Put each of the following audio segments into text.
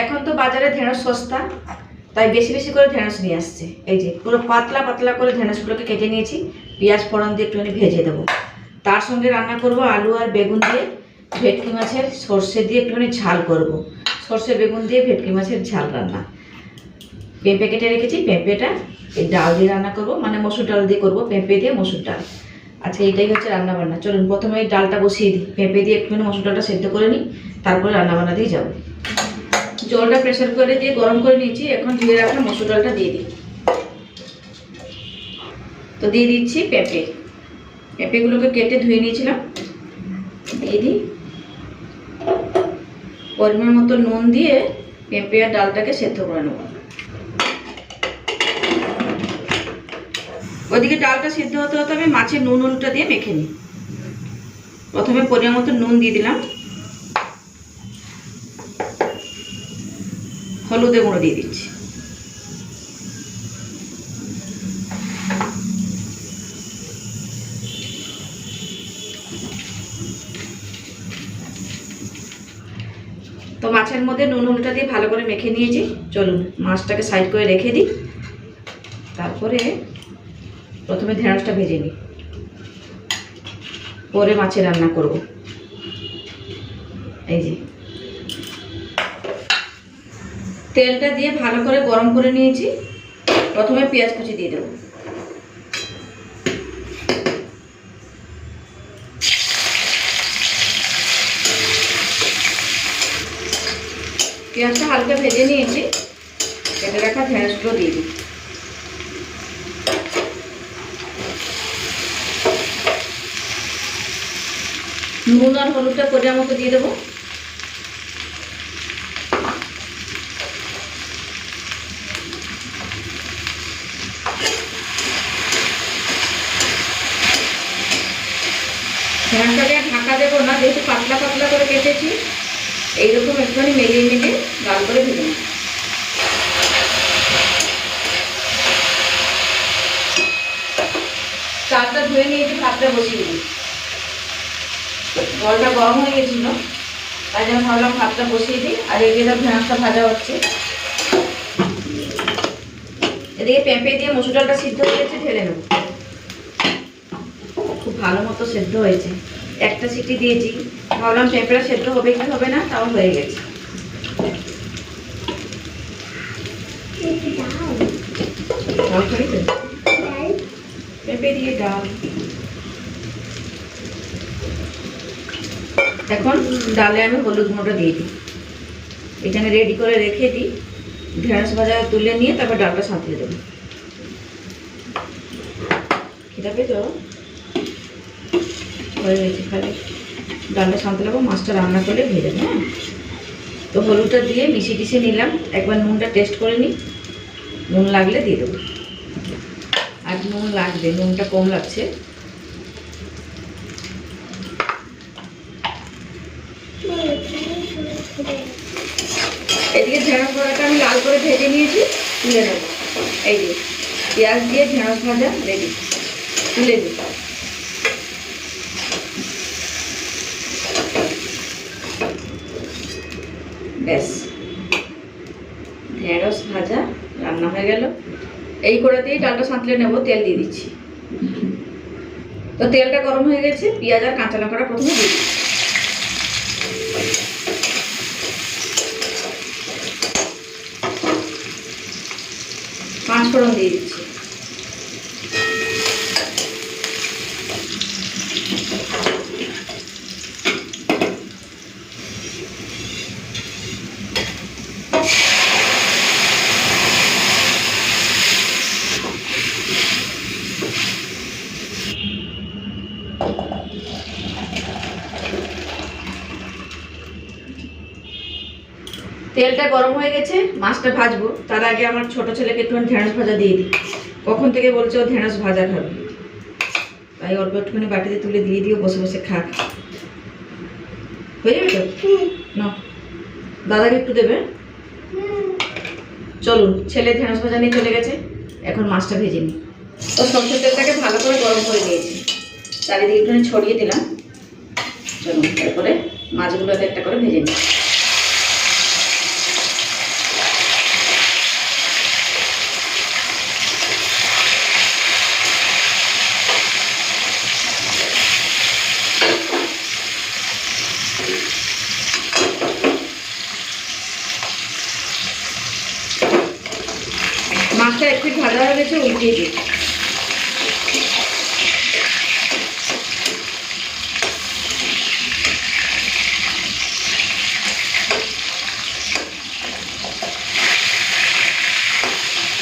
এখন তো বাজারে ঢেঁড়স সস্তা, তাই বেশি বেশি করে ঢেঁড়স নিয়ে আসছে। এই যে পুরো পাতলা পাতলা করে ঢেঁড়সগুলোকে কেটে নিয়েছি, পেঁয়াজ ফোড়ন দিয়ে একটুখানি ভেজে দেবো। তার সঙ্গে রান্না করব আলু আর বেগুন দিয়ে, ভেটকি মাছের সর্ষে দিয়ে একটুখানি ঝাল করব। সর্ষে, বেগুন দিয়ে ভেটকি মাছের ঝাল রান্না। পেঁপে কেটে রেখেছি, পেঁপেটা এই ডাল দিয়ে রান্না করব মানে মসুর ডাল দিয়ে করব, পেঁপে দিয়ে মসুর ডাল। আচ্ছা এইটাই হচ্ছে রান্না বান্না চলুন, প্রথমে এই ডালটা বসিয়ে দিই। পেঁপে দিয়ে একটুখানি মসুর ডালটা সেদ্ধ করে নিই, তারপরে রান্না বান্না দিয়ে যাব। জলটা প্রেসার করে দিয়ে গরম করে নিয়েছি, এখন ধুয়ে রাখা মসুর ডালটা দিয়ে দিই। তো দিয়ে দিচ্ছি পেঁপে। পেঁপেগুলোকে কেটে ধুয়ে নিয়েছিলাম। দিয়ে দিই। পরিমাণ মতো নুন দিয়ে পেঁপে আর ডালটাকে সেদ্ধ করে নেব। ওইদিকে ডালটা সেদ্ধ হতে হতে আমি মাছের নুন হলুদটা দিয়ে মেখে নিই। প্রথমে পরিমাণ মতো নুন দিয়ে দিলাম। হলুদে গুঁড়ো দিয়ে দিচ্ছি। তো মাছের মধ্যে নুন হলুদটা দিয়ে ভালো করে মেখে নিয়েছি। চলুন, মাছটাকে সাইড করে রেখে দিই। তারপরে প্রথমে ঢেঁড়সটা ভেজে নিই। পরে মাছের রান্না করব। এই যে তেলটা দিয়ে ভালো করে গরম করে নিয়েছি। প্রথমে পেঁয়াজ কুচি দিয়ে দেবো। পেঁয়াজটা হালকা ভেজে নিয়েছি। কেটে রাখা ঢেঁড়সগুলো দিয়ে দিই। নুন আর হলুদটা করে আমাকে দিয়ে দেবো। ঢ্যাঁড়সটাকে আর ঢাকা দেবো না, যেহেতু পাতলা পাতলা করে কেটেছি, এইরকম একটুখানি মেলিয়ে মিলিয়ে লাল করে ভেজে নেব। চালটা ধুয়ে নিয়েছি, ভাতটা বসিয়ে দিই জলটা গরম হয়ে গেছিল, তাই জন্য ভাবলাম ভাতটা বসিয়ে দিই, আর এদিকে তো ঢেঁড়সটা ভাজা হচ্ছে। এদিকে পেঁপে দিয়ে মসুর ডালটা সিদ্ধ হয়ে গেছে, ঢেলে নেব। ভালো মতো সেদ্ধ হয়েছে। একটা সিটি দিয়েছি। ভাবলাম পেঁপেটা সেদ্ধ হবে কি হবে না, তাও হয়ে গেছে? পেঁপে দিয়ে ডাল। এখন ডালে আমি হলুদ গুঁড়োটা দিয়ে দিই। এখানে রেডি করে রেখে দিই। ঢেঁড়স ভাজা তুলে নিয়ে তারপর ডালটা সাঁতলে দেবো। খিদা পেয়েছ হয়ে গেছে খালি ডালটা সাঁতলে দেবো মাছটা রান্না করে ভেজে দেবো হ্যাঁ? তো হলুদটা দিয়ে মিশিয়ে টিশিয়ে নিলাম। একবার নুনটা টেস্ট করে নিই। নুন লাগলে দিয়ে দেবো। আর নুন লাগবে, নুনটা কম লাগছে। এদিকে ঢেঁড়স ভাজাটা আমি লাল করে ভেজে নিয়েছি, তুলে নেব। এই যে, পেঁয়াজ দিয়ে ঢেঁড়স ভাজা, রেডি। তুলে দিই ব্যাস। ঢেঁড়স ভাজা রান্না হয়ে গেল। এই কড়াতেই ডালটা সাঁতলে নেব, তেল দিয়ে দিচ্ছি। তো তেলটা গরম হয়ে গেছে, পেঁয়াজ আর কাঁচা লঙ্কাটা প্রথমে দিয়ে দিচ্ছি। পাঁচ ফোড়ন দিয়ে দিচ্ছি। তেলটা গরম হয়ে গেছে মাছটা ভাজবো। তার আগে আমার ছোট ছেলেকে একটুখানি ঢেঁড়স ভাজা দিয়ে দিই। কখন থেকে বলছে ও ঢেঁড়স ভাজা খাবে? তাই অল্প একটুখানি বাটিতে তুলে দিয়ে দিও বসে বসে খাক। হয়ে যাবে তো? না দাদাকে একটু দেবে? চলুন ছেলে ঢেঁড়স ভাজা নিয়ে চলে গেছে। এখন মাছটা ভেজে নিই। তো সরষের তেলটাকে ভালো করে গরম করে নিয়েছি। চারিদিকে একটুখানি ছড়িয়ে দিলাম। চলুন তারপরে মাছগুলো এক একটা করে ভেজে নিই মাছটা একটু ভাজা হয়ে গেছে উল্টিয়ে দিই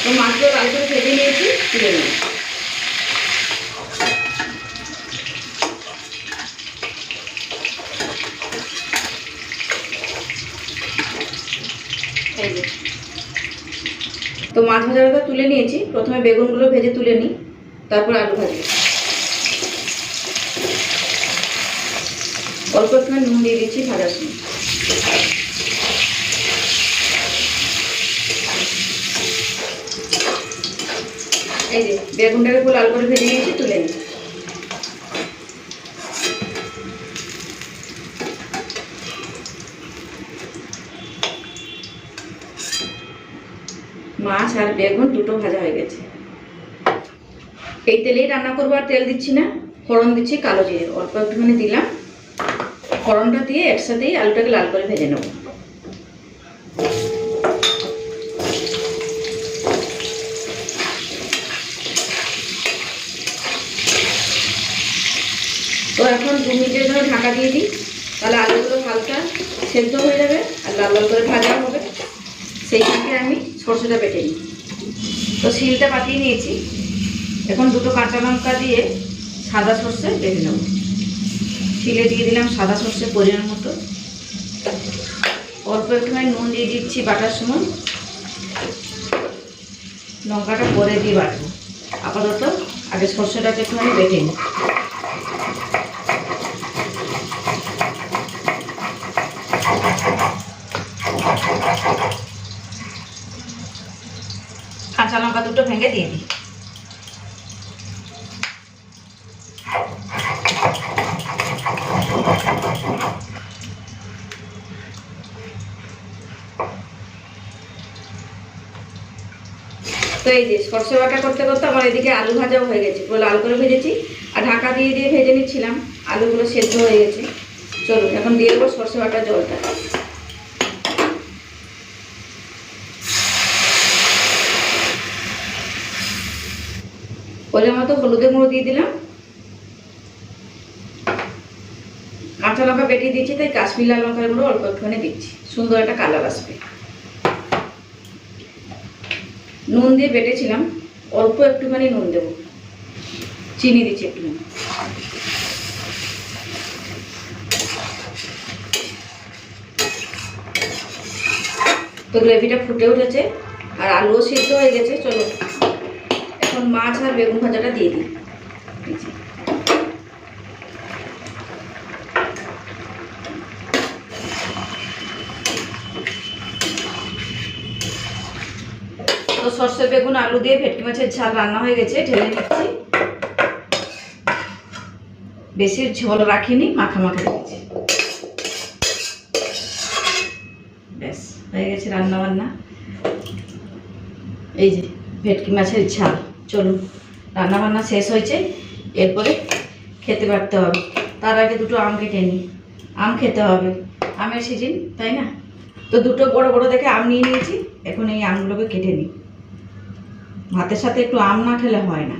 তো মাছগুলো লাল করে ভেজে নিয়েছি তুলে নেব এই। তো মাছ ভাজাটা তুলে নিয়েছি। প্রথমে বেগুনগুলো ভেজে তুলে নিই, তারপর আলু ভাজি। অল্প একটু নুন দিয়ে দিচ্ছি ভাজার সময়। এই যে, বেগুনটাকে পুরো লাল করে ভেজে নিয়েছি, তুলে নিই। মাছ আর বেগুন দুটো ভাজা হয়ে গেছে। এই তেলেই রান্না করব আর তেল দিচ্ছি না, ফোড়ন দিচ্ছি কালো জিরে। অল্প একটুখানি দিলাম, ফোড়নটা দিয়ে একসাথেই আলুটাকে লাল করে ভেজে নেব। তো এখন দু মিনিটের জন্য ঢাকা দিয়ে দিই, তাহলে আলুগুলো হালকা সেদ্ধ হয়ে যাবে আর লাল লাল করে ভাজা হবে। সেই থেকে আমি সরষেটা বেটে নিই। তো শিলটা পাতিয়ে নিয়েছি। এখন দুটো কাঁচা লঙ্কা দিয়ে সাদা সর্ষে বেটে নেব। শিলে দিয়ে দিলাম সাদা সর্ষে পরিমাণ মতো। অল্প একটুখানি নুন দিয়ে দিচ্ছি বাটার সময়। লঙ্কাটা পরে দিয়ে বাটবো। আপাতত আগে সর্ষেটাকে একটুখানি বেটে নিই কাঁচা লঙ্কা দুটো ভেঙে দিয়ে দিই। তো এই যে সরষে বাটা করতে করতে আমার এদিকে আলু ভাজাও হয়ে গেছে। পুরো লাল করে ভেজেছি আর ঢাকা দিয়ে দিয়ে ভেজে নিচ্ছিলাম। আলুগুলো সেদ্ধ হয়ে গেছে। চলুন এখন দিয়ে দেবো সরষে বাটা জলটা। পরিমাণ মতো হলুদের গুঁড়ো দিয়ে দিলাম। কাঁচা লঙ্কা বেটে দিচ্ছি, তাই কাশ্মীর লাল লঙ্কার গুঁড়ো অল্প একটুখানি দিচ্ছি। সুন্দর একটা কালার আসবে। নুন দিয়ে বেটেছিলাম, অল্প একটুখানি নুন দেবো। চিনি দিচ্ছি একটুখানি। তো গ্রেভিটা ফুটে উঠেছে, আর আলুও সিদ্ধ হয়ে গেছে, চলো। এখন মাছ আর বেগুন ভাজাটা দিয়ে দিই। তো সর্ষে বেগুন, আলু দিয়ে ভেটকি মাছের ঝাল রান্না হয়ে গেছে, ঢেলে নিচ্ছি। বেশি ঝোল রাখিনি, মাখা মাখা রেখেছি ব্যাস, হয়ে গেছে রান্না বান্না এই যে, ভেটকি মাছের ঝাল। চলুন রান্না বান্না শেষ হয়েছে, এরপরে খেতে পারতে হবে। তার আগে দুটো আম কেটে নিই। আম খেতে হবে। আমের সিজন তাই না? তো দুটো বড় বড় দেখে আম নিয়ে নিয়েছি। এখন এই আমগুলোকে কেটে নিই। ভাতের সাথে একটু আম না খেলে হয় না।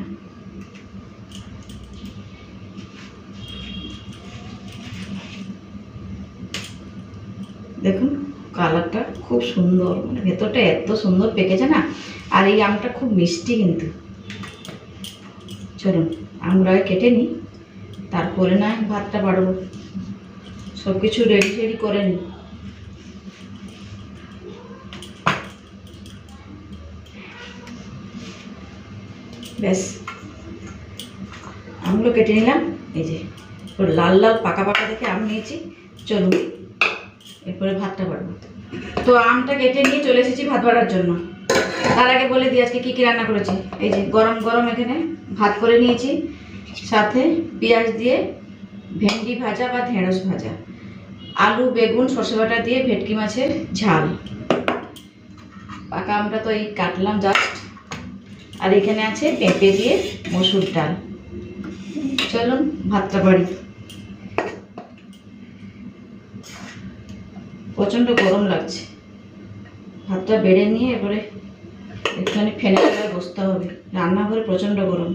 দেখুন, কালারটা খুব সুন্দর। মানে ভেতরটা এত সুন্দর পেকেছে না? আর এই আমটা খুব মিষ্টি কিন্তু। চলুন আমগুলোকে কেটে নিই, তারপরে না ভাতটা বাড়বো। সব কিছু রেডি টেডি করে নিই। ব্যাস, আমগুলো কেটে নিলাম। এই যে লাল লাল পাকা পাকা দেখে আম নিয়েছি। চলুন, এরপরে ভাতটা বাড়বো। তো আমটা কেটে নিয়ে চলে এসেছি ভাত বাড়ার জন্য। তার আগে বলে দিই আজকে কী কী রান্না করেছি। এই যে গরম গরম এখানে ভাত করে নিয়েছি। সাথে পেঁয়াজ দিয়ে ভেন্ডি ভাজা বা ঢেঁড়স ভাজা। আলু, বেগুন, সর্ষে বাটা দিয়ে ভেটকি মাছের ঝাল। পাকা আমটা তো এই কাটলাম জাস্ট আর এখানে আছে পেঁপে দিয়ে মসুর ডাল। চলুন, ভাতটা বাড়ি। প্রচণ্ড গরম লাগছে। ভাতটা বেড়ে নিয়ে এবারে একটুখানি ফেনে বসতে হবে। রান্নাঘরে প্রচণ্ড গরম।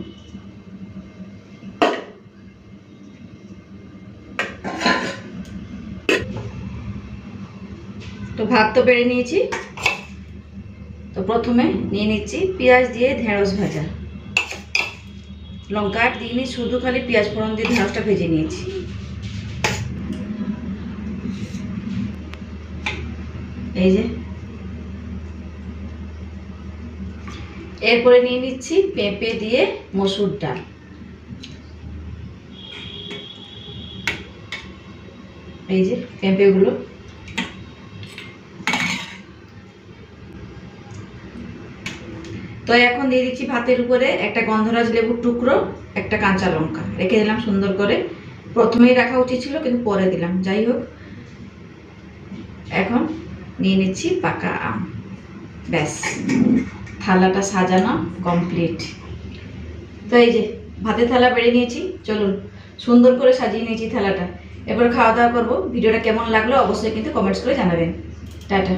তো ভাত তো বেড়ে নিয়েছি। তো প্রথমে নিয়ে নিচ্ছি পেঁয়াজ দিয়ে ঢেঁড়স ভাজা। লঙ্কা দিইনি, শুধু খালি পেঁয়াজ ফোড়ন দিয়ে ঢেঁড়সটা ভেজে নিয়েছি। এই যে এরপরে নিয়ে নিচ্ছি পেঁপে দিয়ে মসুর ডাল। এই যে পেঁপেগুলো। তো এখন দিয়ে দিচ্ছি ভাতের উপরে একটা গন্ধরাজ লেবুর টুকরো, একটা কাঁচা লঙ্কা। রেখে দিলাম সুন্দর করে। প্রথমেই রাখা উচিত ছিল, কিন্তু পরে দিলাম। যাই হোক, এখন নিয়ে নিচ্ছি পাকা আম। ব্যাস। থালাটা সাজানো কমপ্লিট তো এই যে ভাতের থালা বেড়ে নিয়েছি, চলুন সুন্দর করে সাজিয়ে নিয়েছি থালাটা। এবার খাওয়া দাওয়া করব। ভিডিওটা কেমন লাগল অবশ্যই কিন্তু কমেন্টস করে জানাবেন। টাটা।